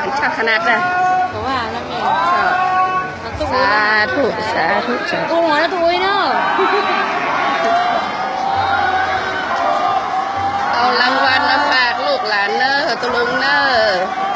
อันชอบขนาดเลยเพราะว่านั่นเองชอบมันตุ้สาธุสาธุสาธุตุ้งหัวแล้วตุ้ยเนาะเอารางวัลมาฝากลูกหลานเนอะตุลุงเนอะ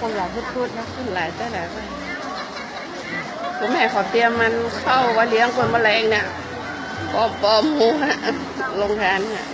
ก็คงอยากพูดๆนะขึ้นหลายแต่หลายไปคุณแม่ขอเตรียมมันเข้าว่าเลี้ยงคนแมลงเนี่ยปอมปอมหมูฮะลงทานฮะ